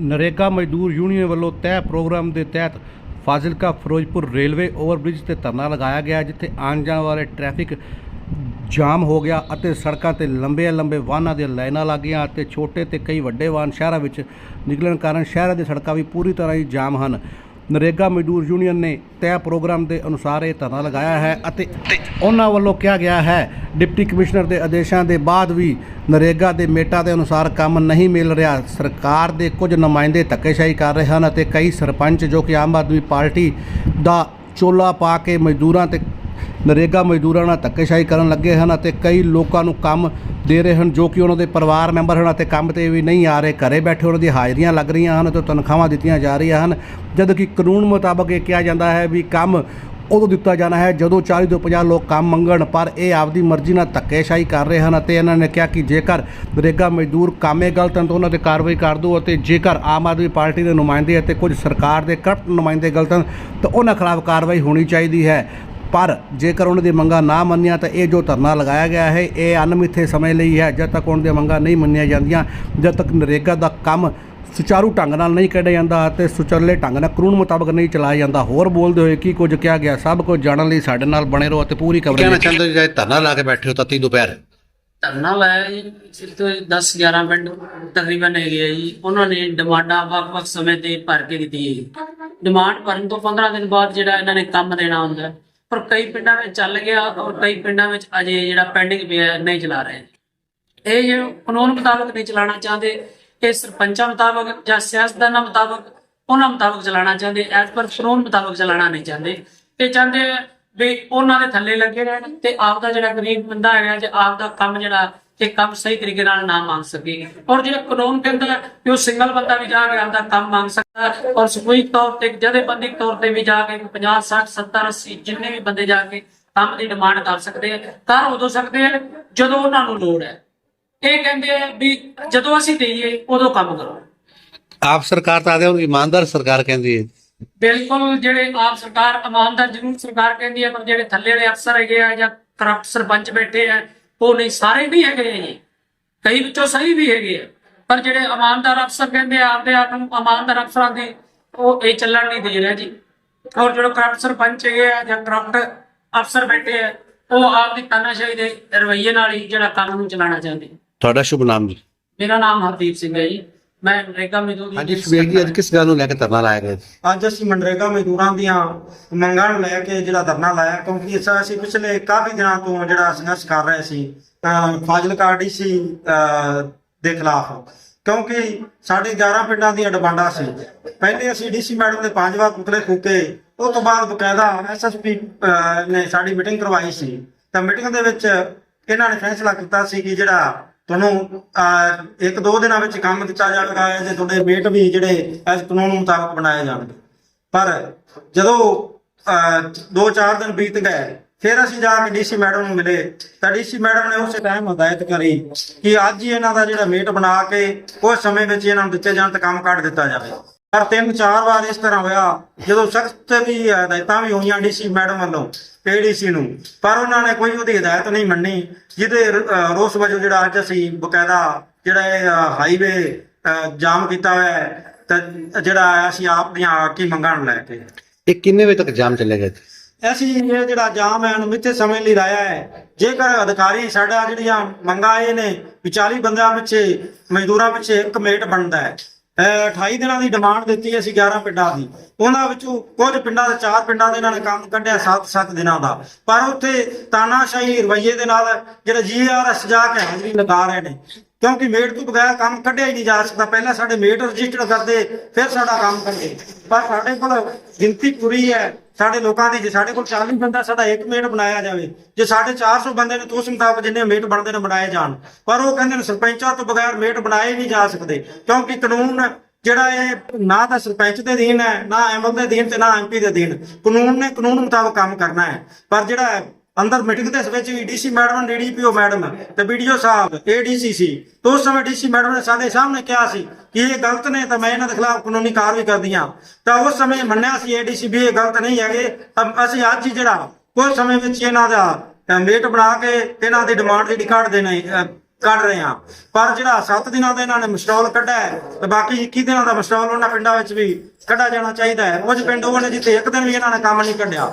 ਨਰੇਗਾ ਮਜ਼ਦੂਰ ਯੂਨੀਅਨ ਵੱਲੋਂ ਤੈਅ ਪ੍ਰੋਗਰਾਮ ਦੇ ਤਹਿਤ ਫਾਜ਼ਿਲਕਾ, ਫਿਰੋਜ਼ਪੁਰ ਰੇਲਵੇ ਓਵਰਬ੍ਰਿਜ ਤੇ ਧਰਨਾ ਲਗਾਇਆ ਗਿਆ, ਜਿੱਥੇ ਆਉਣ ਜਾਣ ਵਾਲੇ ਟ੍ਰੈਫਿਕ ਜਾਮ ਹੋ ਗਿਆ ਅਤੇ ਸੜਕਾਂ ਤੇ ਲੰਬੇ ਲੰਬੇ ਵਾਹਨਾਂ ਦੀਆਂ ਲਾਈਨਾਂ ਲੱਗ ਗਈਆਂ ਅਤੇ ਛੋਟੇ ਤੇ ਕਈ ਵੱਡੇ ਵਾਹਨ ਸ਼ਹਿਰਾਂ ਵਿੱਚ ਨਿਕਲਣ ਕਾਰਨ ਸ਼ਹਿਰਾਂ ਦੀਆਂ ਸੜਕਾਂ ਵੀ ਪੂਰੀ ਤਰ੍ਹਾਂ ਹੀ ਜਾਮ ਹਨ। ਨਰੇਗਾ ਮਜ਼ਦੂਰ ਯੂਨੀਅਨ ਨੇ ਤੈਅ ਪ੍ਰੋਗਰਾਮ ਦੇ ਅਨੁਸਾਰ ਇਹ ਧਰਨਾ ਲਗਾਇਆ ਹੈ ਅਤੇ ਉਹਨਾਂ ਵੱਲੋਂ ਕਿਹਾ ਗਿਆ ਹੈ, ਡਿਪਟੀ ਕਮਿਸ਼ਨਰ ਦੇ ਆਦੇਸ਼ਾਂ ਦੇ ਬਾਅਦ ਵੀ ਨਰੇਗਾ ਦੇ ਮੇਟਾ ਦੇ ਅਨੁਸਾਰ ਕੰਮ ਨਹੀਂ ਮਿਲ ਰਿਹਾ। ਸਰਕਾਰ ਦੇ ਕੁਝ ਨੁਮਾਇੰਦੇ ਧੱਕੇਸ਼ਾਹੀ ਕਰ ਰਹੇ ਹਨ ਅਤੇ ਕਈ ਸਰਪੰਚ ਜੋ ਕਿ ਆਮ ਆਦਮੀ ਪਾਰਟੀ ਦਾ ਚੋਲਾ ਪਾ ਕੇ ਮਜ਼ਦੂਰਾਂ ਤੇ ਨਰੇਗਾ ਮਜ਼ਦੂਰਾਂ ਨਾਲ ਧੱਕੇਸ਼ਾਹੀ ਕਰਨ ਲੱਗੇ ਹਨ ਅਤੇ ਕਈ ਲੋਕਾਂ ਨੂੰ ਕੰਮ ਦੇ ਰਹੇ ਹਨ, ਜੋ ਕਿ ਉਹਨਾਂ ਦੇ ਪਰਿਵਾਰ ਮੈਂਬਰ ਹਨ ਅਤੇ ਕੰਮ ਤੇ ਵੀ ਨਹੀਂ ਆ ਰਹੇ। ਘਰੇ ਬੈਠੇ ਉਹਨਾਂ ਦੀ ਹਾਜ਼ਰੀਆਂ ਲੱਗ ਰਹੀਆਂ ਹਨ ਤੇ ਤਨਖਾਹਾਂ ਦਿੱਤੀਆਂ ਜਾ ਰਹੀਆਂ ਹਨ। ਜਦ ਕਿ ਕਾਨੂੰਨ ਮੁਤਾਬਕ ਇਹ ਕਿਹਾ ਜਾਂਦਾ ਹੈ ਵੀ ਕੰਮ ਉਦੋਂ ਦਿੱਤਾ ਜਾਣਾ ਹੈ ਜਦੋਂ 40 ਤੋਂ 50 ਲੋਕ ਕੰਮ ਮੰਗਣ, ਪਰ ਇਹ ਆਪਦੀ ਮਰਜ਼ੀ ਨਾਲ ਧੱਕੇਸ਼ਾਹੀ ਕਰ ਰਹੇ ਹਨ ਅਤੇ ਇਹਨਾਂ ਨੇ ਕਿਹਾ ਕਿ ਜੇਕਰ ਨਰੇਗਾ ਮਜ਼ਦੂਰ ਕਾਮੇ ਗਲਤ ਹਨ ਤਾਂ ਉਹਨਾਂ ਤੇ ਕਾਰਵਾਈ ਕਰ ਦਿਓ ਅਤੇ ਜੇਕਰ ਆਮ ਆਦਮੀ ਪਾਰਟੀ ਦੇ ਨੁਮਾਇੰਦੇ ਅਤੇ ਕੁਝ ਸਰਕਾਰ ਦੇ ਕਰਪਟ ਨੁਮਾਇੰਦੇ ਗਲਤ ਹਨ ਤਾਂ ਉਹਨਾਂ ਖਿਲਾਫ ਕਾਰਵਾਈ ਹੋਣੀ ਚਾਹੀਦੀ ਹੈ। ਪਰ ਜੇਕਰ ਉਹਨਾਂ ਦੀ ਮੰਗਾਂ ਨਾ ਮੰਨੀਆਂ ਤਾਂ ਇਹ ਜੋ ਧਰਨਾ ਲਗਾਇਆ ਗਿਆ ਹੈ ਇਹ ਅਨਮਿੱਥੇ ਸਮੇਂ ਲਈ ਹੈ। ਜਦ ਤੱਕ ਉਹਨਾਂ ਦੀਆਂ ਮੰਗਾਂ ਨਹੀਂ ਮੰਨੀਆਂ ਜਾਂਦੀਆਂ ਜਦ ਤੱਕ ਨਰੇਗਾ ਦਾ ਕੰਮ ਸੁਚਾਰੂ ਢੰਗ ਨਾਲ ਨਹੀਂ ਕੱਢਿਆ ਜਾਂਦਾ ਅਤੇ ਸੁਚੱਲੇ ਢੰਗ ਨਾਲ ਕਾਨੂੰਨ ਮੁਤਾਬਕ ਨਹੀਂ ਚਲਾਇਆ ਜਾਂਦਾ ਹੋਰ ਬੋਲਦੇ ਹੋਏ ਕੀ ਕੁਝ ਕਿਹਾ ਗਿਆ? ਸਭ ਕੁਝ ਜਾਣਨ ਲਈ ਸਾਡੇ ਨਾਲ ਬਣੇ ਰਹੋ ਅਤੇ ਪੂਰੀ ਕਹਿਣਾ ਕਵਰੇਜ ਚਾਹੁੰਦੇ ਜੇ ਧਰਨਾ ਲਾ ਕੇ ਬੈਠੇ ਹੋ ਤਤੀ ਦੁਪਹਿਰ। ਧਰਨਾ ਲਾਇਆ ਜੀ ਇੱਥੇ 10 11 ਪਿੰਡ ਤਕਰੀਬਨ ਹੈਗੇ ਆ ਜੀ। ਉਹਨਾਂ ਨੇ ਡਿਮਾਂਡਾਂ ਵੱਖ-ਵੱਖ ਸਮੇਂ ਤੇ ਭਰ ਕੇ ਦਿੱਤੀ ਜੀ। ਡਿਮਾਂਡ ਭਰਨ ਤੋਂ 15 ਦਿਨ ਬਾਅਦ ਜਿਹੜਾ ਇਹਨਾਂ ਨੇ ਕੰਮ ਦੇਣਾ ਹੁੰਦਾ। ਪਰ ਕਈ ਪਿੰਡਾਂ ਵਿੱਚ ਚੱਲ ਗਿਆ ਔਰ ਕਈ ਪਿੰਡਾਂ ਵਿੱਚ ਅਜੇ ਜਿਹੜਾ ਪੈਂਡਿੰਗ ਪਿਆ ਨਹੀਂ ਚਲਾ ਰਹੇ। ਇਹ ਜੋ ਕਾਨੂੰਨ ਮੁਤਾਬਕ ਨਹੀਂ ਚਲਾਉਣਾ ਚਾਹੁੰਦੇ, ਇਹ ਸਰਪੰਚਾਂ ਮੁਤਾਬਕ ਜਾਂ ਸਿਆਸਤਦਾਨਾਂ ਮੁਤਾਬਕ, ਉਹਨਾਂ ਮੁਤਾਬਕ ਚਲਾਉਣਾ ਚਾਹੁੰਦੇ, ਐਸ ਪਰ ਕਾਨੂੰਨ ਮੁਤਾਬਕ ਚਲਾਉਣਾ ਨਹੀਂ ਚਾਹੁੰਦੇ। ਤੇ ਚਾਹੁੰਦੇ ਆ ਵੀ ਉਹਨਾਂ ਦੇ ਥੱਲੇ ਲੱਗੇ ਰਹਿਣ ਤੇ ਆਪ ਦਾ ਜਿਹੜਾ ਗਰੀਬ ਬੰਦਾ ਹੈਗਾ ਤੇ ਆਪ ਦਾ ਕੰਮ ਜਿਹੜਾ ਇਹ ਕੰਮ ਸਹੀ ਤਰੀਕੇ ਨਾਲ ਨਾ ਮੰਗ ਸਕੇ। ਔਰ ਜਿਹੜਾ ਕਾਨੂੰਨ ਕਹਿੰਦਾ ਕਿ ਉਹ ਸਿੰਗਲ ਬੰਦਾ ਵੀ ਜਾ ਕੇ ਆਪਦਾ ਕੰਮ ਮੰਗ ਸਕਦਾ ਔਰ ਸਮੂਹਿਕ ਤੌਰ ਤੇ ਜਥੇਬੰਦੀ ਤੌਰ ਤੇ ਵੀ ਜਾ ਕੇ 50 60 70 80 ਜਿੰਨੇ ਵੀ ਬੰਦੇ ਜਾ ਕੇ ਕੰਮ ਦੀ ਡਿਮਾਂਡ ਕਰ ਸਕਦੇ ਆ ਕਰ ਉਦੋਂ ਸਕਦੇ ਆ ਜਦੋਂ ਉਹਨਾਂ ਨੂੰ ਲੋੜ ਹੈ। ਇਹ ਕਹਿੰਦੇ ਆ ਵੀ ਜਦੋਂ ਅਸੀਂ ਦੇਈਏ ਉਦੋਂ ਕੰਮ ਕਰੋ। ਆਪ ਸਰਕਾਰ ਤਾਂ ਆਦੇ ਹੋ ਇਮਾਨਦਾਰ ਸਰਕਾਰ ਕਹਿੰਦੀ ਹੈ। ਬਿਲਕੁਲ ਜਿਹੜੇ ਆਪ ਸਰਕਾਰ ਇਮਾਨਦਾਰ ਜ਼ਰੂਰ ਸਰਕਾਰ ਕਹਿੰਦੀ ਹੈ ਪਰ ਜਿਹੜੇ ਥੱਲੇ ਵਾਲੇ ਅਫਸਰ ਹੈਗੇ ਆ ਜਾਂ ਕਰਪਟ ਸਰਪੰਚ ਬੈਠੇ ਆ ਉਹ ਨਹੀਂ ਸਾਰੇ ਵੀ ਹੈਗੇ ਜੀ। ਕਈ ਵਿੱਚੋਂ ਸਹੀ ਵੀ ਹੈਗੇ ਆ। ਪਰ ਜਿਹੜੇ ਇਮਾਨਦਾਰ ਅਫਸਰ ਕਹਿੰਦੇ ਆਪਦੇ ਆਪ ਨੂੰ ਇਮਾਨਦਾਰ ਅਫਸਰਾਂ ਦੀ ਉਹ ਇਹ ਚੱਲਣ ਨਹੀਂ ਦੇ ਰਿਹਾ ਜੀ। ਔਰ ਜਿਹੜੇ ਕਰਪਟ ਸਰਪੰਚ ਹੈਗੇ ਆ ਜਾਂ ਕਰਪਟ ਅਫਸਰ ਬੈਠੇ ਆ ਉਹ ਆਪ ਦੀ ਤਾਨਾਸ਼ਾਹੀ ਦੇ ਰਵੱਈਏ ਨਾਲ ਹੀ ਜਿਹੜਾ ਕੰਮ ਨੂੰ ਚਲਾਉਣਾ ਚਾਹੁੰਦੇ। ਤੁਹਾਡਾ ਸ਼ੁਭ ਨਾਮ ਜੀ। ਮੇਰਾ ਨਾਮ ਹਰਦੀਪ ਸਿੰਘ ਹੈ ਜੀ। ਮੈਂ ਨਰੇਗਾ ਮਜ਼ਦੂਰ ਹਾਂਜੀ ਸੁਬੇਗ ਜੀ ਅੱਜ ਕਿਸ ਗੱਲ ਨੂੰ ਲੈ ਕੇ ਧਰਨਾ ਲਾਇਆ ਗਿਆ? ਅੱਜ ਅਸੀਂ ਮਨਰੇਗਾ ਮਜ਼ਦੂਰਾਂ ਦੀਆਂ ਮੰਗਾਂ ਨੂੰ ਲੈ ਕੇ ਜਿਹੜਾ ਧਰਨਾ ਲਾਇਆ ਕਿਉਂਕਿ ਇਸ ਅਸੀਂ ਪਿਛਲੇ ਕਾਫੀ ਦਿਨਾਂ ਤੋਂ ਜਿਹੜਾ ਸੰਘਰਸ਼ ਕਰ ਰਹੇ ਸੀ ਅਹ ਫਾਜ਼ਿਲਕਾ ਡੀਸੀ ਦੇ ਖਿਲਾਫ। ਕਿਉਂਕਿ ਸਾਡੇ 11 ਪਿੰਡਾਂ ਦੀਆਂ ਡਿਮਾਂਡਾਂ ਸੀ। ਪਹਿਲੇ ਅਸੀਂ ਡੀਸੀ ਮੈਡਮ ਦੇ ਪੰਜ ਵਾਰ ਪੁਤਲੇ ਫੂਕੇ ਉਸ ਤੋਂ ਬਾਅਦ ਬਕਾਇਦਾ ਐਸਐਸਪੀ ਨੇ ਸਾਡੀ ਮੀਟਿੰਗ ਕਰਵਾਈ ਸੀ। ਤਾਂ ਮੀਟਿੰਗ ਦੇ ਵਿੱਚ ਇਹਨਾਂ ਨੇ ਫੈਸਲਾ ਕੀਤਾ ਸੀ ਕਿ ਜਿਹੜਾ ਤੁਹਾਨੂੰ ਇੱਕ ਦੋ ਦਿਨਾਂ ਵਿੱਚ ਕੰਮ ਦਿੱਤਾ ਜਾਵੇਗਾ ਤੇ ਤੁਹਾਡੇ ਮੇਟ ਵੀ ਜਿਹੜੇ ਇਸ ਕਾਨੂੰਨ ਮੁਤਾਬਕ ਬਣਾਏ ਜਾਣਗੇ। ਪਰ ਜਦੋਂ ਅਹ, ਦੋ ਚਾਰ ਦਿਨ ਬੀਤ ਗਏ ਫਿਰ ਅਸੀਂ ਜਾ ਕੇ ਡੀਸੀ ਮੈਡਮ ਨੂੰ ਮਿਲੇ। ਤਾਂ ਡੀਸੀ ਮੈਡਮ ਨੇ ਉਸੇ ਟਾਈਮ ਹਦਾਇਤ ਕਰੀ ਕਿ ਅੱਜ ਹੀ ਇਹਨਾਂ ਦਾ ਜਿਹੜਾ ਮੇਟ ਬਣਾ ਕੇ ਉਸ ਸਮੇਂ ਵਿੱਚ ਇਹਨਾਂ ਨੂੰ ਦਿੱਤੇ ਜਾਣ ਤੇ ਕੰਮ ਕੱਢ ਦਿੱਤਾ ਜਾਵੇ। ਪਰ ਤਿੰਨ ਚਾਰ ਵਾਰ ਇਸ ਤਰ੍ਹਾਂ ਹੋਇਆ ਜਦੋਂ ਸਖਤ ਵੀ ਹਦਾਇਤਾਂ ਵੀ ਹੋਈਆਂ ਡੀਸੀ ਮੈਡਮ ਵੱਲੋਂ ਏਡੀਸੀ ਨੂੰ। ਪਰ ਉਹਨਾਂ ਨੇ ਕੋਈ ਉਹਦੀ ਹਦਾਇਤ ਨਹੀਂ ਮੰਨੀ ਜਿਹਦੇ ਰੋਸ ਵਜੋਂ ਜਿਹੜਾ ਅੱਜ ਅਸੀਂ ਬਕਾਇਦਾ ਜਿਹੜਾ ਇਹ ਹਾਈਵੇ ਜਾਮ ਕੀਤਾ ਹੋਇਆ ਹੈ ਤਾਂ ਜਿਹੜਾ ਅਸੀਂ ਆਪ ਦੀਆਂ ਕੀ ਮੰਗਾਂ ਨੂੰ ਲੈ ਕੇ। ਇਹ ਕਿੰਨੇ ਵਜੇ ਤੱਕ ਜਾਮ ਚੱਲੇਗਾ? ਅਸੀਂ ਇਹ ਜਿਹੜਾ ਜਾਮ ਹੈ ਉਹਨੂੰ ਮਿੱਥੇ ਸਮੇਂ ਲਈ ਲਾਇਆ ਹੈ। ਜੇਕਰ ਅਧਿਕਾਰੀ ਸਾਡਾ ਜਿਹੜੀਆਂ ਮੰਗਾਂ ਇਹ ਨੇ ਵੀ 40 ਬੰਦਿਆਂ ਪਿੱਛੇ ਮਜ਼ਦੂਰਾਂ ਪਿੱਛੇ ਇੱਕ ਮੇਟ ਬਣਦਾ ਹੈ। 28 ਦਿਨਾਂ ਦੀ ਡਿਮਾਂਡ ਦਿੱਤੀ ਅਸੀਂ 11 ਪਿੰਡਾਂ ਦੀ। ਉਹਨਾਂ ਵਿੱਚੋਂ ਕੁਝ ਪਿੰਡਾਂ ਦੇ, ਚਾਰ ਪਿੰਡਾਂ ਦੇ ਨਾਲ ਕੰਮ ਕੱਢਿਆ 7-7 ਦਿਨਾਂ ਦਾ। ਪਰ ਉੱਥੇ ਤਾਨਾਸ਼ਾਹੀ ਰਵਈਏ ਦੇ ਨਾਲ ਜਿਹੜੇ ਜੀਆਰਐਸ ਜਾ ਕੇ ਹਾਜ਼ਰੀ ਲਗਾ ਰਹੇ ਨੇ ਕਿਉਂਕਿ ਮੇਟ ਤੋਂ ਬਗੈਰ ਕੰਮ ਕੱਢਿਆ ਹੀ ਨਹੀਂ ਜਾ ਸਕਦਾ। ਪਹਿਲਾਂ ਸਾਡੇ ਮੇਟ ਰਜਿਸਟਰ ਕਰਦੇ, ਫਿਰ ਸਾਡਾ ਕੰਮ ਕਰਦੇ ਪਰ ਸਾਡੇ ਕੋਲ ਗਿਣਤੀ ਪੂਰੀ ਹੈ। ਸਾਡੇ ਲੋਕਾਂ ਦੀ ਜੇ ਸਾਡੇ ਕੋਲ 40 ਬੰਦਾ ਸਾਡਾ ਇੱਕ ਮੇਟ ਬਣਾਇਆ ਜਾਵੇ, ਜੇ ਸਾਡੇ 400 ਬੰਦੇ ਨੇ ਉਸ ਮੁਤਾਬਕ ਜਿੰਨੇ ਮੇਟ ਬਣਦੇ ਨੇ ਬਣਾਏ ਜਾਣ। ਪਰ ਉਹ ਕਹਿੰਦੇ ਨੇ ਸਰਪੰਚਾਂ ਤੋਂ ਬਗੈਰ ਮੇਟ ਬਣਾਏ ਨਹੀਂ ਜਾ ਸਕਦੇ, ਕਿਉਂਕਿ ਕਾਨੂੰਨ ਜਿਹੜਾ ਇਹ ਨਾ ਤਾਂ ਸਰਪੰਚ ਦੇ ਅਧੀਨ ਹੈ, ਨਾ ਐਮਐਲ ਦੇ ਅਧੀਨ ਤੇ ਨਾ ਐਮਪੀ ਦੇ ਅਧੀਨ। ਕਾਨੂੰਨ ਨੇ ਕਾਨੂੰਨ ਮੁਤਾਬਕ ਕੰਮ ਕਰਨਾ ਹੈ। ਪਰ ਜਿਹੜਾ ਅੰਦਰ ਮੀਟਿੰਗ ਦੇ ਵਿੱਚ ਵੀ ਡੀਸੀ ਮੈਡਮ ਡੀਡੀਪੀਓ ਮੈਡਮ ਤੇ ਵੀਡੀਓ ਸਾਹਿਬ ਏਡੀਸੀ ਸੀ। ਤੋਂ ਉਸ ਸਮੇਂ ਡੀਸੀ ਮੈਡਮ ਨੇ ਸਾਡੇ ਸਾਹਮਣੇ ਕਿਹਾ ਸੀ ਕਿ ਇਹ ਗਲਤ ਨੇ ਤਾਂ ਮੈਂ ਇਹਨਾਂ ਦੇ ਖਿਲਾਫ ਕਾਨੂੰਨੀ ਕਾਰਵਾਈ ਕਰਦੀ ਹਾਂ। ਤਾਂ ਉਸ ਸਮੇਂ ਮੰਨਿਆ ਸੀ ਏਡੀਸੀ ਵੀ ਇਹ ਗਲਤ ਨਹੀਂ ਹੈਗੇ। ਅਸੀਂ ਅੱਜ ਜਿਹੜਾ ਕੁਝ ਸਮੇਂ ਵਿੱਚ ਇਹਨਾਂ ਦਾ ਮੇਟ ਬਣਾ ਕੇ ਇਹਨਾਂ ਦੀ ਡਿਮਾਂਡ ਜਿਹੜੀ ਕੱਢ ਦੇਣਾ ਕੱਢ ਰਹੇ ਹਾਂ। ਪਰ ਜਿਹੜਾ 7 ਦਿਨਾਂ ਦਾ ਇਹਨਾਂ ਨੇ ਮਸਟਾਲ ਕੱਢਿਆ ਤੇ ਬਾਕੀ 21 ਦਿਨਾਂ ਦਾ ਮਸਟਾਲ ਉਹਨਾਂ ਪਿੰਡਾਂ ਵਿੱਚ ਵੀ ਕੱਢਾ ਜਾਣਾ ਚਾਹੀਦਾ ਹੈ। ਕੁਝ ਪਿੰਡ ਉਹ ਨੇ ਜਿੱਥੇ ਇੱਕ ਦਿਨ ਵੀ ਇਹਨਾਂ ਨੇ ਕੰਮ ਨਹੀਂ ਕੱਢਿਆ।